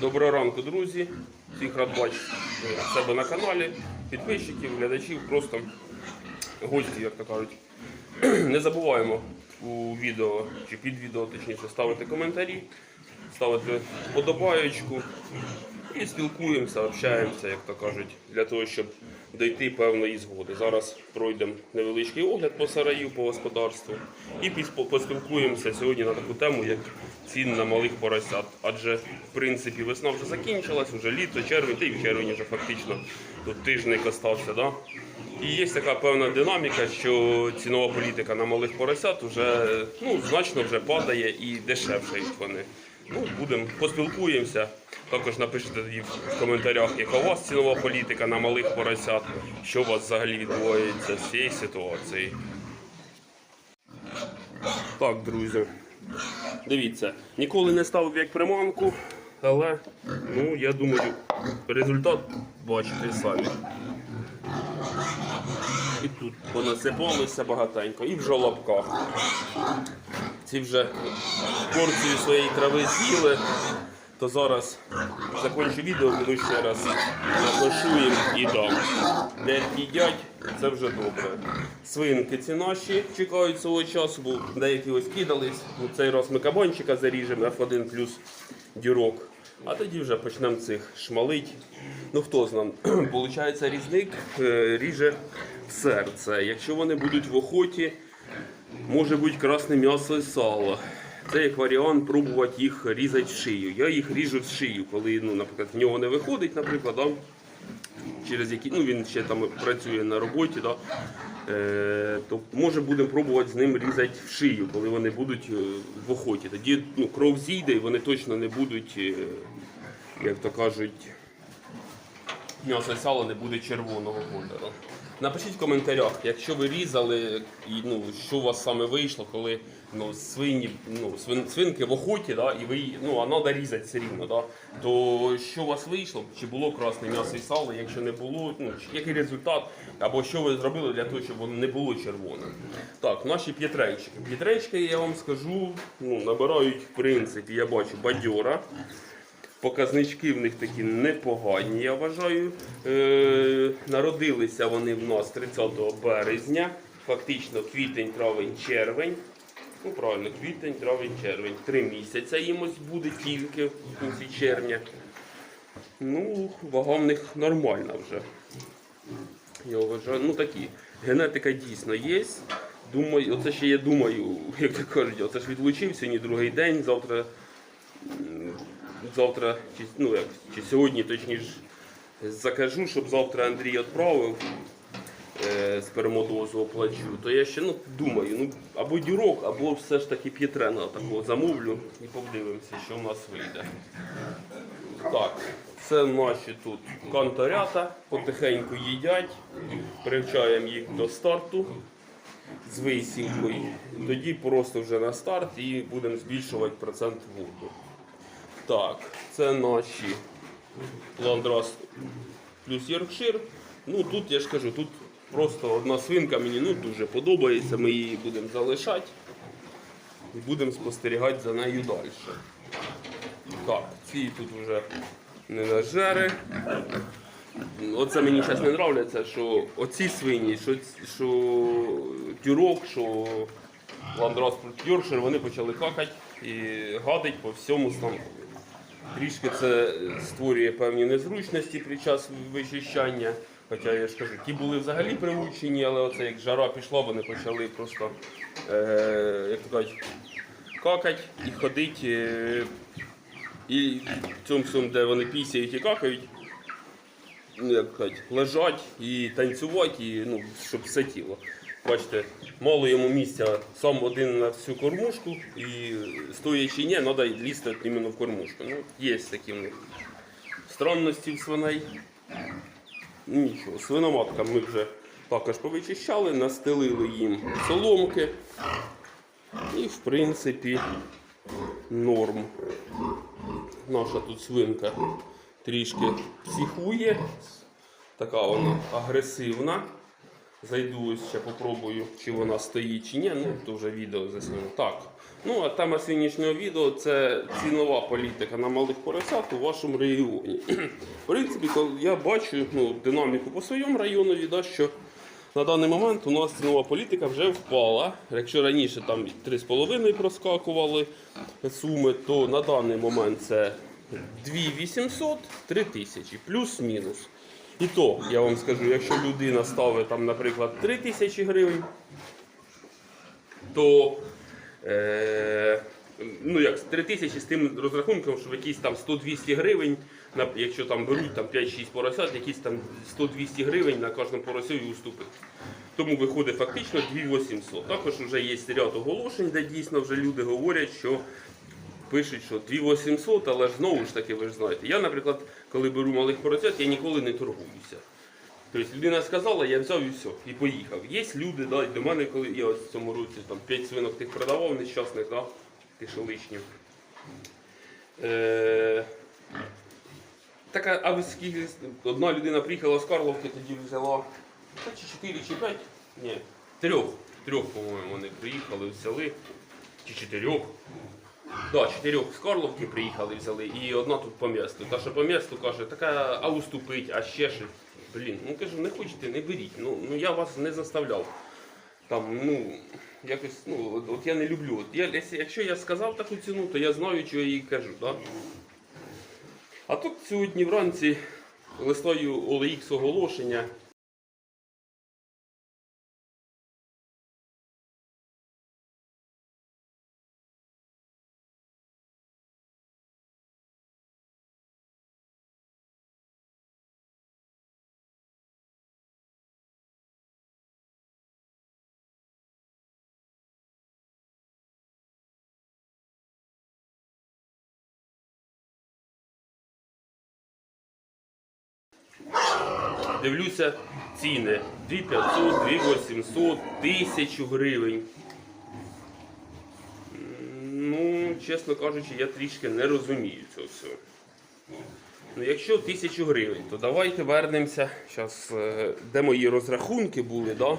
Доброго ранку, друзі. Всіх рад бачити себе на каналі, підписчиків, глядачів, просто гості, як то кажуть. Не забуваємо у відео чи під відео точніше ставити коментарі, ставити подобаєчку і спілкуємося, общаємося, як то кажуть, для того, щоб дійти певної згоди. Зараз пройдемо невеличкий огляд по сараю, по господарству і поспілкуємося сьогодні на таку тему, як цін на малих поросят. Адже в принципі весна вже закінчилась, вже літо, червень, та й в червні вже фактично тут тижник остався. Да? І є така певна динаміка, що цінова політика на малих поросят вже ну, значно вже падає і дешевшають вони. Ну, будемо поспілкуємося. Також напишіть в коментарях, яка у вас цінова політика на малих поросят, що у вас взагалі відбувається з цієї ситуації. Так, друзі. Дивіться, ніколи не ставив як приманку, але ну, я думаю, результат бачите самі. І тут понасипалося багатенько, і в жолобках. Ці вже порцію своєї трави з'їли, то зараз закінчу відео, буду ще раз напишу їм і дам. Не їдять, це вже добре. Свинки ці наші чекають свого часу, бо деякі ось кидались. Ну, цей раз ми кабанчика заріжемо F1 плюс дірок. А тоді вже почнемо цих шмалить. Ну хто знає, Получається, різник е, ріже в серце. Якщо вони будуть в охоті, може бути красне м'ясо і сало. Це як варіант пробувати їх різати в шию. Я їх ріжу в шию, коли, ну, наприклад, в нього не виходить, наприклад, да, через які, ну, він ще там працює на роботі, да, е, то може будемо пробувати з ним різати в шию, коли вони будуть е, в охоті. Тоді ну, кров зійде і вони точно не будуть, е, як то кажуть, м'ясо і сало не буде червоного кольору. Напишіть в коментарях, якщо ви різали, і ну, що у вас саме вийшло, коли ну, свині, ну, свин, свинки в охоті, да, і ви, ну, а треба різати все рівно, да, то що у вас вийшло, чи було красне м'ясо і сало, якщо не було, ну, який результат, або що ви зробили для того, щоб воно не було червоним. Так, наші п'ятренчики. П'ятренчики, я вам скажу, ну, набирають, в принципі, я бачу, бадьора. Показнички в них такі непогані, я вважаю. Е, народилися вони в нас 30 березня, фактично квітень, травень, червень. Ну, правильно, квітень, травень, червень. Три місяці їм ось буде тільки в кінці червня. Ну, вага в них нормальна вже. Я вважаю, ну такі. Генетика дійсно є. Думаю, оце ще я думаю, як то кажуть, оце ж відлучив сьогодні другий день, завтра завтра, чи, ну як, чи сьогодні точніше, закажу, щоб завтра Андрій відправив е, спермодозу оплачу, то я ще ну, думаю, ну, або дюрок, або все ж таки п'єтрена такого замовлю і подивимося, що в нас вийде. Так, це наші тут канторята, потихеньку їдять, привчаємо їх до старту з висівкою. Тоді просто вже на старт і будемо збільшувати процент воду. Так, це наші ландрас плюс Йоркшир. Ну тут я ж кажу, тут просто одна свинка мені ну, дуже подобається, ми її будемо залишати і будемо спостерігати за нею далі. Так, ці тут вже не нажери. Оце мені зараз не подобається, що оці свині, що, що тюрок, що ландрас Йоркшир, вони почали какати і гадить по всьому станку. Трішки це створює певні незручності під час вичищання. Хоча я ж кажу, ті були взагалі приучені, але оце як жара пішла, вони почали просто, е, як то кажуть, какать і ходить. Е, і в цьому де вони пісяють і какають, ну, як кажуть, лежать і танцювати, і, ну, щоб все тіло. Бачите, мало йому місця сам один на всю кормушку і стоячи ні, треба лізти іменно в кормушку. Ну, є такі в них странності в свиней. Нічого, свиноматка ми вже також повичищали, настелили їм соломки. І в принципі норм. Наша тут свинка трішки психує, така вона агресивна. Зайду ще попробую, чи вона стоїть, чи ні. Ну, то вже відео засніму. Так. Ну, а тема сьогоднішнього відео це цінова політика на малих поросят у вашому регіоні. В принципі, коли я бачу ну, динаміку по своєму району, да, що на даний момент у нас цінова політика вже впала. Якщо раніше там 3,5 проскакували суми, то на даний момент це 2800 3000 плюс-мінус. І то я вам скажу, якщо людина ставить там, наприклад, 3000 гривень, то е, ну як, 3000 з тим розрахунком, що якісь там 100-200 гривень, якщо там беруть там 5-6 поросят, якісь там 100-200 гривень на кожному поросю уступить. Тому виходить фактично 2800. Також вже є ряд оголошень, де дійсно вже люди говорять, що пишуть, що 2800, але ж знову ж таки, ви ж знаєте. Я, наприклад, коли беру малих поросят, я ніколи не торгуюся. Тобто людина сказала, я взяв і все, і поїхав. Є люди, да, до мене, коли я ось в цьому році там 5 свинок тих продавав нещасних, да, тих лишніх. Е, така, а ви скільки, одна людина приїхала з Карловки, тоді взяла та чи 4, чи 5? Ні, трьох. Трьох, по-моєму, вони приїхали, взяли. Чи чотирьох. Да, чотирьох з Карловки приїхали, взяли, і одна тут по місту. Та, що по місту каже, така, а уступить, а ще щось. Блін, ну кажу, не хочете, не беріть. Ну, ну я вас не заставляв. Там, ну, якось, ну, от, от я не люблю. От я, якщо- я сказав таку ціну, то я знаю, що я їй кажу. Да? А тут сьогодні вранці листаю OLX оголошення. Дивлюся ціни 2500, 2800, 1000 гривень. Ну, чесно кажучи, я трішки не розумію цього всього. Ну, якщо 1000 гривень, то давайте вернемося. Зараз, де мої розрахунки були, да?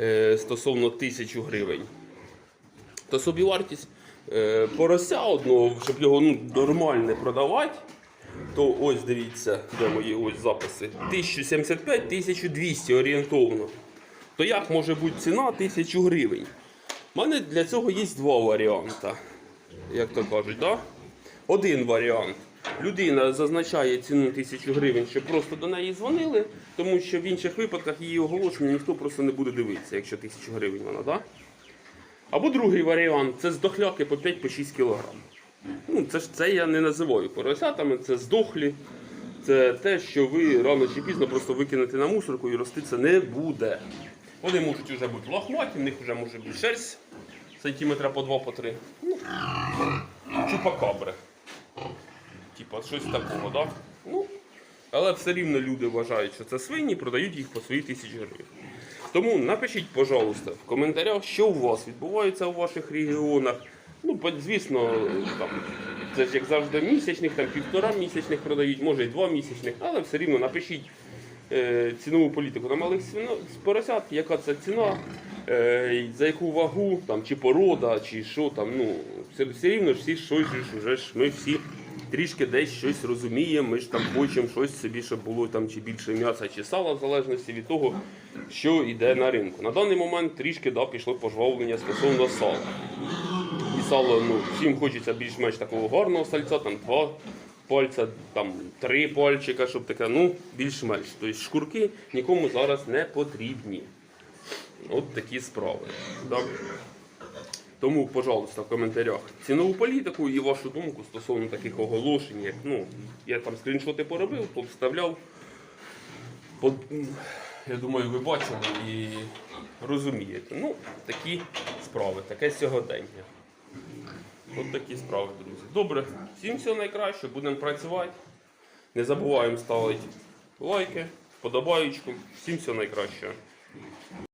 е, стосовно 1000 гривень. То собівартість е, порося одного, щоб його ну, нормально продавати, то ось дивіться, де мої ось записи. 1075-1200 орієнтовно. То як може бути ціна 1000 гривень? У мене для цього є два варіанти. Як то кажуть, да? Один варіант. Людина зазначає ціну 1000 гривень, щоб просто до неї дзвонили, тому що в інших випадках її оголошення ніхто просто не буде дивитися, якщо 1000 гривень вона, да? Або другий варіант це здохляки по 5-6 кг. Ну, це ж це я не називаю поросятами, це здохлі. Це те, що ви рано чи пізно просто викинете на мусорку і рости це не буде. Вони можуть вже бути лохматі, в них вже може бути шерсть сантиметра по 2 по 3. Ну, чупакабри. Типа щось такого, да? Ну, але все рівно люди вважають, що це свині, продають їх по свої тисячі гривень. Тому напишіть, пожалуйста, в коментарях, що у вас відбувається у ваших регіонах. Ну, звісно, там, це ж як завжди місячних, там півтора місячних продають, може і два місячних, але все рівно напишіть е, цінову політику на малих поросят, яка це ціна, е, за яку вагу, там, чи порода, чи що там. Ну, все, все рівно ж всі щось же ж уже ж ми всі трішки десь щось розуміємо, ми ж там хочемо щось собі, щоб було там чи більше м'яса, чи сала, в залежності від того, що йде на ринку. На даний момент трішки да, пішло пожвавлення стосовно сала. Сало, ну, всім хочеться більш-менш такого гарного сальця, там два пальця, там три пальчика, щоб таке, ну, більш-менш. Тобто шкурки нікому зараз не потрібні. От такі справи. Так? Тому, пожалуйста, в коментарях цінову політику і вашу думку стосовно таких оголошень, як ну, я там скріншоти поробив, повставляв. По- м, Я думаю, ви бачили і розумієте. Ну, такі справи, таке сьогодення. От такі справи, друзі. Добре, всім всього найкраще, будемо працювати. Не забуваємо ставити лайки, вподобаючку. Всім всього найкращого.